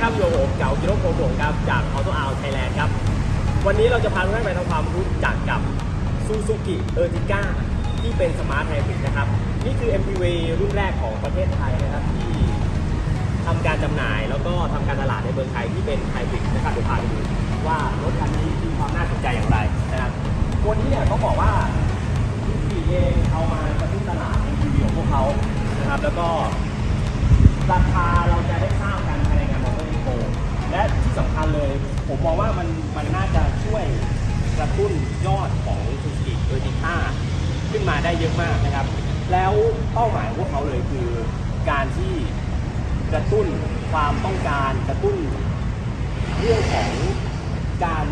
ครับโปรโมทครับจาก Auto Out Thailand ครับวันนี้เราจะพาทุกท่านไปทำความรู้จักกับ Suzuki Ertiga ที่เป็นสมาร์ทไฮบริดนะครับ นี่คือ MPV รุ่นแรกของประเทศไทยนะครับที่ทำการจำหน่ายแล้วก็ทำการตลาดในเมืองไทยที่เป็นไฮบริดนะครับเดี๋ยวพาไปดูว่ารถคันนี้มีความน่าสนใจอย่างไรนะครับคนที่เนี่ยเขาบอกว่าซูซูกิเองเอามากระตุ้นตลาด MPV ของพวกเขานะครับแล้วก็ราคาเราจะได้ทราบกันภายในงานมอเตอร์เอ็กโปและที่สำคัญเลย ผมมองว่ามันมันน่าจะช่วยกระตุ้นยอดของซูซูกิเออร์ติก้าขึ้นมาได้เยอะมากนะครับ แล้วเป้าหมายของพวกเขาเลยคือการที่ กระตุ้นความต้องการกระตุ้นเรื่องของการ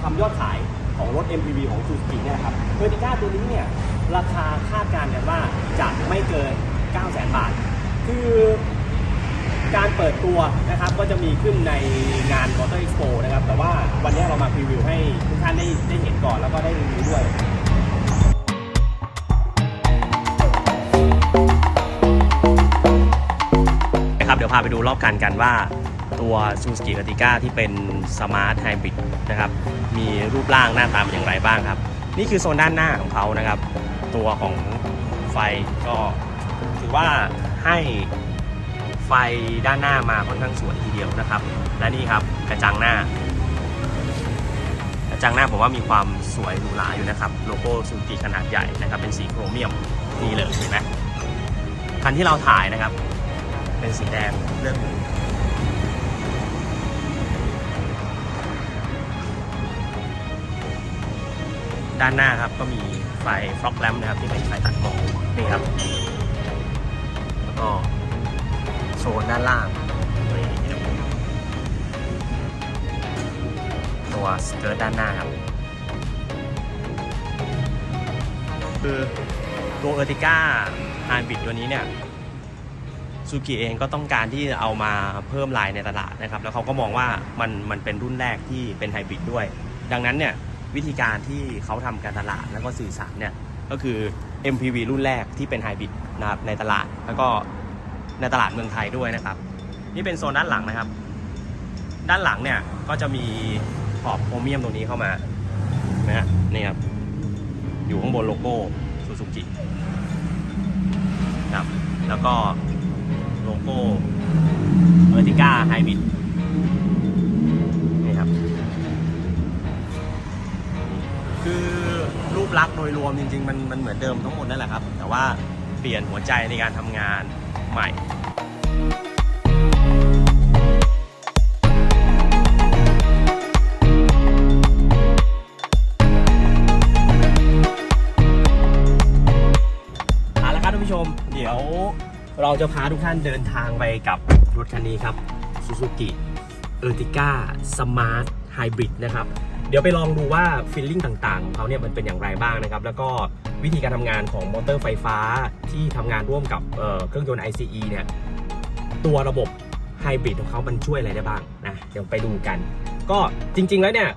ทำยอดขายของรถ MPV ของ Suzuki เนี่ยครับเออร์ติก้าตัวนี้เนี่ยราคาคาดการณ์กันว่าจะไม่เกิน9 0 0 0 0 0 บาท คือการเปิดตัวนะครับก็จะมีขึ้นในงาน Motor Expo นะครับ แต่ว่าวันนี้เรามาพรีวิวให้ทุกท่านได้ได้เห็นก่อนแล้วก็ได้รีวิวด้วย พาไปดูรอบคันกันว่าตัว Suzuki e r t i g a ที่เป็น Smart Hybrid นะครับมีรูปร่างหน้าตาเป็นอย่างไรบ้างครับ นี่คือโซนด้านหน้าของเขานะครับ ตัวของไฟก็ถือว่าให้ไฟด้านหน้ามาค่อนข้างสวยทีเดียวนะครับ และนี่ครับกระจังหน้ากระจังหน้าผมว่ามีความสวยหรูหราอยู่นะครับ โลโก้ซูซูกิขนาดใหญ่นะครับ เป็นสีโครเมียมนี่เลยเห็นไหมคันที่เราถ่ายนะครับ เป็นสีแดงเลือดหมูด้านหน้าครับก็มีไฟฟล็อกแลมนะครับ ที่เป็นไฟตัดหมอกนี่ครับ แล้วก็โซนด้านล่างตัวสเกิร์ตด้านหน้าครับ คือตัวเออร์ติก้าไฮบิดตัวนี้เนี่ย ซูกิเองก็ต้องการที่เอามาเพิ่มลายในตลาดนะครับ แล้วเขาก็มองว่ามันมันเป็นรุ่นแรกที่เป็นไฮบริดด้วย ดังนั้นเนี่ยวิธีการที่เขาทำการตลาดแล้วก็สื่อสารเนี่ยก็คือ MPV รุ่นแรกที่เป็นไฮบริดนะครับในตลาดแล้วก็ในตลาดเมืองไทยด้วยนะครับ นี่เป็นโซนด้านหลังนะครับ ด้านหลังเนี่ยก็จะมีขอบโครเมียมตรงนี้เข้ามานะฮะนี่ครับอยู่ข้างบนโลโก้ซูซูกิครับแล้วก็ โก้เ e อร์ติก้าไฮบริดนี่ครับ คือรูปลักษณ์โดยรวมจริง ๆ มันมันเหมือนเดิมทั้งหมดนั่นแหละครับ แต่ว่าเปลี่ยนหัวใจในการทำงานใหม่เอาละครับท่านผู้ชมเดี๋ยว เราจะพาทุกท่านเดินทางไปกับรถคันนี้ครับ Suzuki Ertiga Smart Hybrid นะครับ เดี๋ยวไปลองดูว่าฟีลลิ่งต่างๆของเขาเนี่ยมันเป็นอย่างไรบ้างนะครับ แล้วก็วิธีการทำงานของมอเตอร์ไฟฟ้าที่ทำงานร่วมกับเเครื่องยนต์ ICE เนี่ย ตัวระบบไฮบริดของเขามันช่วยอะไรได้บ้างนะเดี๋ยวไปดูกัน ก็จริง ๆ แล้วเนี่ย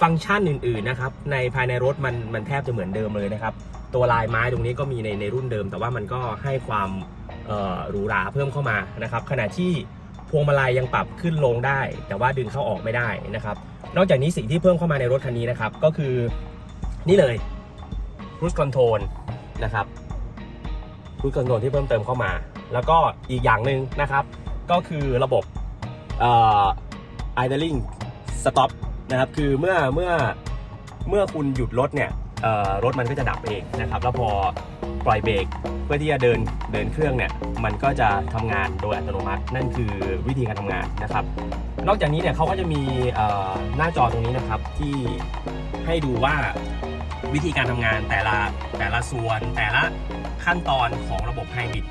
ฟังก์ชันอื่นๆนะครับในภายในรถมันมันแทบจะเหมือนเดิมเลยนะครับ ตัวลายไม้ตรงนี้ก็มีในในรุ่นเดิม แต่ว่ามันก็ให้ความ หรูหราเพิ่มเข้ามานะครับ ขณะที่พวงมาลัยยังปรับขึ้นลงได้ แต่ว่าดึงเข้าออกไม่ได้นะครับ นอกจากนี้สิ่งที่เพิ่มเข้ามาในรถคันนี้นะครับ ก็คือนี่เลย cruise control นะครับ cruise control ที่เพิ่มเติมเข้ามา แล้วก็อีกอย่างหนึ่งนะครับ ก็คือระบบเอ่อ idling stop นะครับ คือเมื่อเมื่อเมื่อคุณหยุดรถเนี่ย รถมันก็จะดับเองนะครับ แล้วพอปล่อยเบรกเพื่อที่จะเดินเดินเครื่องเนี่ยมันก็จะทำงานโดยอัตโนมัติ นั่นคือวิธีการทำงานนะครับ นอกจากนี้เนี่ยเขาก็จะมีหน้าจอตรงนี้นะครับที่ให้ดูว่าวิธีการทำงานแต่ละแต่ละส่วนแต่ละขั้นตอนของระบบไฮบริด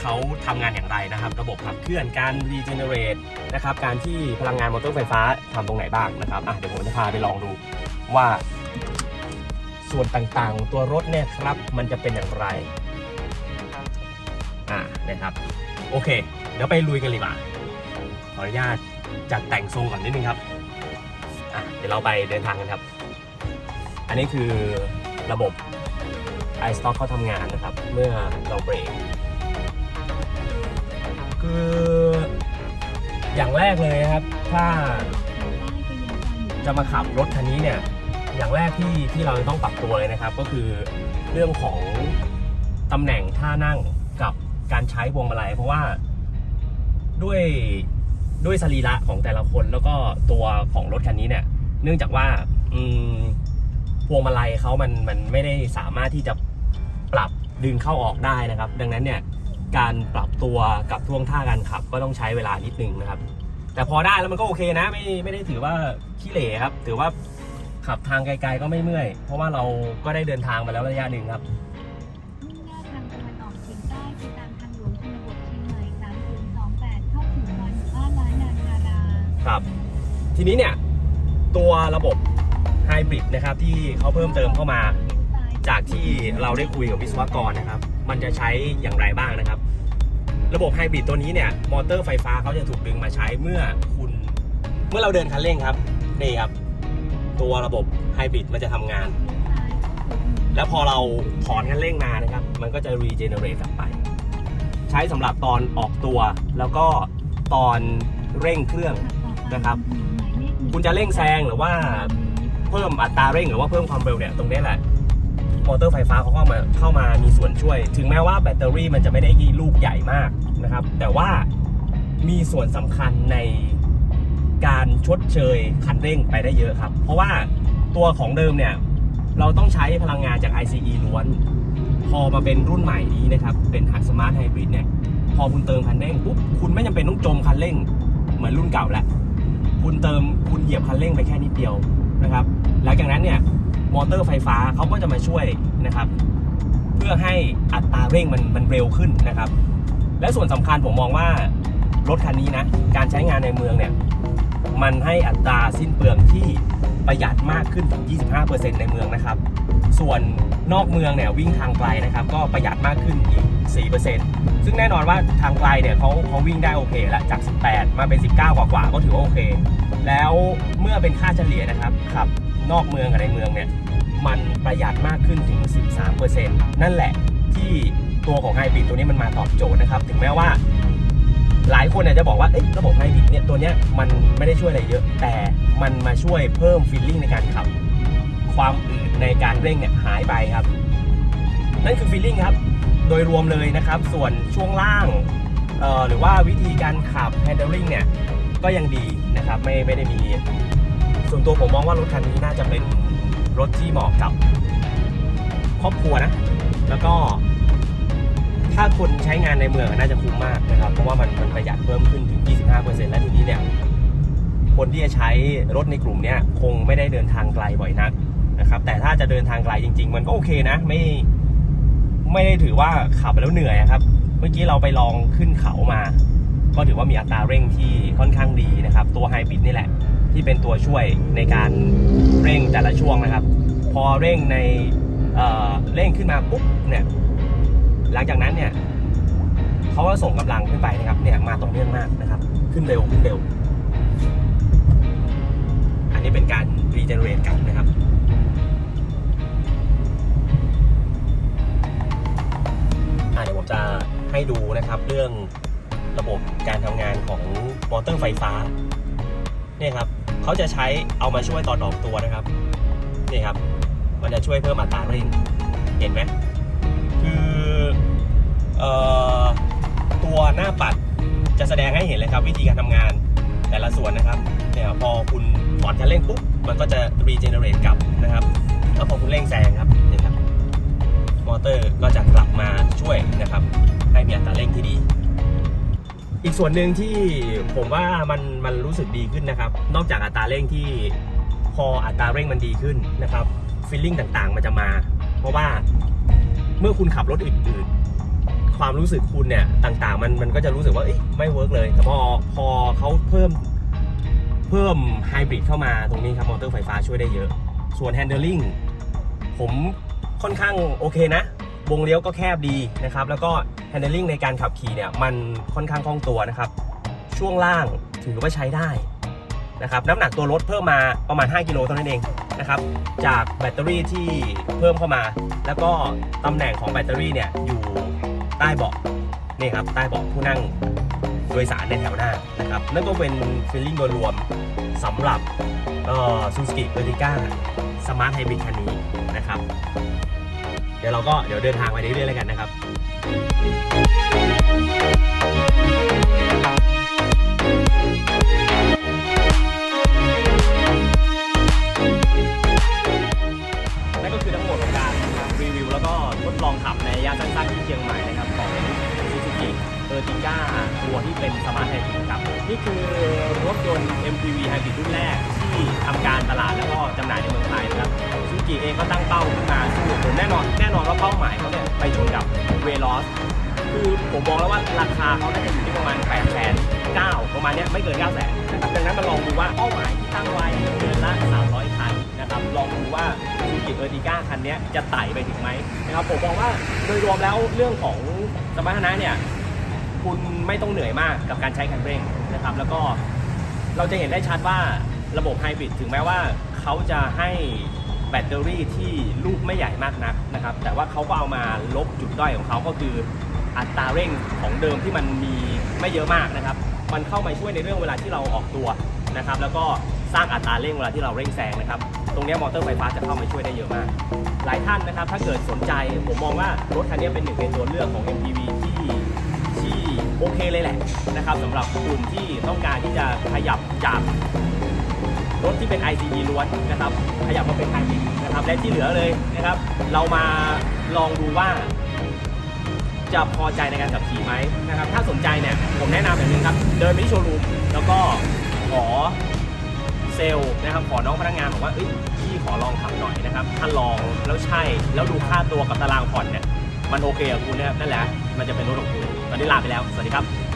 เขาทำงานอย่างไรนะครับ ระบบขับเคลื่อนการรีเจเนเรตนะครับการที่พลังงานมอเตอร์ไฟฟ้าทำตรงไหนบ้างนะครับอะเดี๋ยวผมจะพาไปลองดูว่า ส่วนต่างๆ ตัวรถเนี่ยครับ มันจะเป็นอย่างไร อ่านะครับ โอเค เดี๋ยวไปลุยกันเลยบ่าขออนุญาตจัดแต่งทรงก่อนนิดนึงครับ อะเดี๋ยวเราไปเดินทางกันครับ อันนี้คือระบบ iStock เขาทำงานนะครับ เมื่อเราเบรกคืออย่างแรกเลยนะครับ ถ้าจะมาขับรถคันนี้เนี่ย อย่างแรกที่ที่เราต้องปรับตัวเลยนะครับ ก็คือเรื่องของตำแหน่งท่านั่งกับการใช้พวงมาลัยเพราะว่าด้วยด้วยสรีระของแต่ละคนแล้วก็ตัวของรถคันนี้เนี่ย เนื่องจากว่าพวงมาลัยเขามันมันไม่ได้สามารถที่จะปรับดึงเข้าออกได้นะครับ ดังนั้นเนี่ยการปรับตัวกับท่วงท่าการขับ ก็ต้องใช้เวลานิดนึงนะครับ แต่พอได้แล้วมันก็โอเคนะ ไม่ไม่ได้ถือว่าขี้เหร่ครับ ถือว่า ขับทางไกลๆก็ไม่เมื่อย เพราะว่าเราก็ได้เดินทางมาแล้วระยะหนึ่งครับ มุ่งหน้าทางตะวันออกเฉียงใต้ไปตามทางหลวงชนบทเชียงใหม่3028 เข้าถึงวันบ้านล้านนาคาราครับ ทีนี้เนี่ย ตัวระบบไฮบริดนะครับที่เขาเพิ่มเติมเข้ามา จากที่เราได้คุยกับวิศวกรนะครับ มันจะใช้อย่างไรบ้างนะครับ ระบบไฮบริดตัวนี้เนี่ยมอเตอร์ไฟฟ้าเขาจะถูกดึงมาใช้เมื่อคุณ เมื่อเราเดินคันเร่งครับนี่ครับ ตัวระบบไฮบริดมันจะทำงาน แล้วพอเราถอนคันเร่งมานะครับ มันก็จะรีเจเนเรตกลับไป ใช้สำหรับตอนออกตัวแล้วก็ตอนเร่งเครื่องนะครับ คุณจะเร่งแซงหรือว่าเพิ่มอัตราเร่งหรือว่าเพิ่มความเร็วเนี่ยตรงนี้แหละมอเตอร์ไฟฟ้าเขาเข้ามาเข้ามามีส่วนช่วย ถึงแม้ว่าแบตเตอรี่มันจะไม่ได้ลูกใหญ่มากนะครับ แต่ว่ามีส่วนสำคัญใน การชดเชยคันเร่งไปได้เยอะครับ เพราะว่าตัวของเดิมเนี่ย เราต้องใช้พลังงานจาก ICE ล้วน พอมาเป็นรุ่นใหม่นี้นะครับ เป็นหักสมาร์ทไฮบริดเนี่ย พอคุณเติมคันเร่งปุ๊บคุณไม่จำเป็นต้องจมคันเร่ง เหมือนรุ่นเก่าแล้วคุณเติมคุณเหยียบคันเร่งไปแค่นิดเดียวนะครับ หลังจากนั้นเนี่ยมอเตอร์ไฟฟ้าเขาก็จะมาช่วยนะครับ เพื่อให้อัตราเร่งมันมันเร็วขึ้นนะครับ และส่วนสำคัญผมมองว่ารถคันนี้นะ การใช้งานในเมืองเนี่ย มันให้อัตราสิ้นเปลืองที่ประหยัดมากขึ้นถึง 25%ในเมืองนะครับ ส่วนนอกเมืองเนี่ยวิ่งทางไกลนะครับ ก็ประหยัดมากขึ้นอีก 4%ซึ่งแน่นอนว่าทางไกลเนี่ยเขาเขาวิ่งได้โอเคแล้วจาก 18 มาเป็น 19 กว่าๆก็ถือว่าโอเค แล้วเมื่อเป็นค่าเฉลี่ยนะครับขับนอกเมืองกับในเมืองเนี่ยมันประหยัดมากขึ้นถึง 13%นั่นแหละที่ตัวของไฮบริดตัวนี้มันมาตอบโจทย์นะครับ ถึงแม้ว่า หลายคนเนี่ยจะบอกว่าเอ๊ะระบบไฮบริดเนี่ยตัวเนี้ยมันไม่ได้ช่วยอะไรเยอะ แต่มันมาช่วยเพิ่มฟีลลิ่งในการขับ ความอืดในการเร่งเนี่ยหายไปครับ นั่นคือฟีลลิ่งครับ โดยรวมเลยนะครับ ส่วนช่วงล่างเอ่อหรือว่าวิธีการขับ handling เนี่ยก็ยังดีนะครับไม่ไม่ได้มี ส่วนตัวผมมองว่ารถคันนี้น่าจะเป็นรถที่เหมาะกับครอบครัวนะ แล้วก็ ถ้าคนใช้งานในเมืองน่าจะคุ้มมากนะครับ เพราะว่ามันมันประหยัดเพิ่มขึ้นถึง 25%และทีนี้เนี่ยคนที่จะใช้รถในกลุ่มเนี้ยคงไม่ได้เดินทางไกลบ่อยนักนะครับแต่ถ้าจะเดินทางไกลจริง ๆ มันก็โอเคนะ ไม่ไม่ได้ถือว่าขับแล้วเหนื่อยอะครับ เมื่อกี้เราไปลองขึ้นเขามา ก็ถือว่ามีอัตราเร่งที่ค่อนข้างดีนะครับ ตัวไฮบริดนี่แหละ ที่เป็นตัวช่วยในการเร่งแต่ละช่วงนะครับ พอเร่งในเเร่งขึ้นมาปุ๊บเนี่ย หลังจากนั้นเนี่ยเขาก็ส่งกำลังขึ้นไปนะครับ เนี่ยมาต่อเนื่องมากนะครับ ขึ้นเร็วขึ้นเร็ว อันนี้เป็นการรีเจนเรตกลับนะครับเดี๋ยวผมจะให้ดูนะครับเรื่องระบบการทำงานของมอเตอร์ไฟฟ้าเนี่ยครับเขาจะใช้เอามาช่วยตอนออกตัวนะครับนี่ครับ มันจะช่วยเพิ่มอัตราเร่ง เห็นไหมคือ ตัวหน้าปัดจะแสดงให้เห็นเลยครับวิธีการทำงานแต่ละส่วนนะครับเนี่ยพอคุณถอนคันเร่งปุ๊บมันก็จะรีเจเนเรตกลับนะครับแล้วพอคุณเร่งแซงครับเนี่ยครับมอเตอร์ก็จะกลับมาช่วยนะครับ ให้มีอัตราเร่งที่ดี อีกส่วนหนึ่งที่ผมว่ามันมันรู้สึกดีขึ้นนะครับ นอกจากอัตราเร่งที่พออัตราเร่งมันดีขึ้นนะครับฟีลลิ่งต่างๆ มันจะมา เพราะว่าเมื่อคุณขับรถอื่นๆ ความรู้สึกคุณเนี่ยต่างๆ มันมันก็จะรู้สึกว่าอ๊ะไม่เวิร์กเลย แต่พอพอเขาเพิ่มเพิ่มไฮบริดเข้ามาตรงนี้ครับมอเตอร์ไฟฟ้าช่วยได้เยอะ ส่วน handling ผมค่อนข้างโอเคนะ วงเลี้ยวก็แคบดีนะครับ แล้วก็ handling ในการขับขี่เนี่ยมันค่อนข้างคล่องตัวนะครับ ช่วงล่างถือว่าใช้ได้นะครับน้ำหนักตัวรถเพิ่มมาประมาณ 5 กิโลเท่านั้นเองนะครับจากแบตเตอรี่ที่เพิ่มเข้ามา แล้วก็ตำแหน่งของแบตเตอรี่เนี่ยอยู่ ใต้เบาะนี่ครับใต้เบาะผู้นั่งโดยสารในแถวหน้านะครับนั่นก็เป็นฟีลลิ่งโดยรวมสำหรับซูซูกิเออร์ติก้าสมาร์ทไฮบริดคันนี้นะครับ เดี๋ยวเราก็เดี๋ยวเดินทางไปเรื่อยๆแล้วกันนะครับ ลองขับในระยะสั้นๆที่เชียงใหม่นะครับของ Suzuki Ertiga ตัวที่เป็นสมาร์ทไฮบริดครับนี่คือรถยนต์ MPV ไฮบริดรุ่นแรกที่ทำการตลาดแล้วก็จำหน่ายในเมืองไทยนะครับ Suzuki เองก็ตั้งเป้าขึ้นมาสู้ผมแน่นอนแน่นอนว่าเป้าหมายเขาเนี่ยไปชนกับเวลอสคือผมบอกแล้วว่าราคาเขาน่าจะอยู่ที่ประมาณ8 0 0 0 0 9ประมาณนี้ไม่เกิน 9 0 0 0 0นะครับดังนั้นมาลองดูว่าเป้าหมายที่ตั้งไว้เดือนละ300คัน นะครับลองดูว่าซูซูกิเออร์ติก้าคันนี้จะไต่ไปถึงไหมนะครับผมมองว่าโดยรวมแล้วเรื่องของสมรรถนะเนี่ยคุณไม่ต้องเหนื่อยมากกับการใช้คันเร่งนะครับ แล้วก็เราจะเห็นได้ชัดว่าระบบไฮบริดถึงแม้ว่าเขาจะให้แบตเตอรี่ที่ลูกไม่ใหญ่มากนักนะครับ แต่ว่าเขาก็เอามาลบจุดด้อยของเขาก็คืออัตราเร่งของเดิมที่มันมีไม่เยอะมากนะครับ มันเข้ามาช่วยในเรื่องเวลาที่เราออกตัว นะครับแล้วก็สร้างอัตราเร่งเวลาที่เราเร่งแซงนะครับตรงนี้มอเตอร์ไฟฟ้าจะเข้ามาช่วยได้เยอะมาก หลายท่านนะครับถ้าเกิดสนใจผมมองว่ารถคันนี้เป็นหนึ่งในตัวเลือกของ MPV ที่ที่โอเคเลยแหละนะครับสำหรับกลุ่มที่ต้องการที่จะขยับจากรถที่เป็น ICE ล้วนนะครับขยับมาเป็นไฮบริดนะครับและที่เหลือเลยนะครับ เรามาลองดูว่าจะพอใจในการขับขี่ไหมนะครับ ถ้าสนใจเนี่ยผมแนะนำอย่างหนึงครับ เดินไปที่โชว์รูมแล้วก็ ขอเซลล์นะครับขอน้องพนักงานบอกว่าเอ้ยพี่ขอลองทำหน่อยนะครับ ถ้าลองแล้วใช่แล้วดูค่าตัวกับตารางผ่อนเนี่ยมันโอเคกับคุณเนี่ยนั่นแหละมันจะเป็นรถของคุณตอนนี้ลาไปแล้ว สวัสดีครับ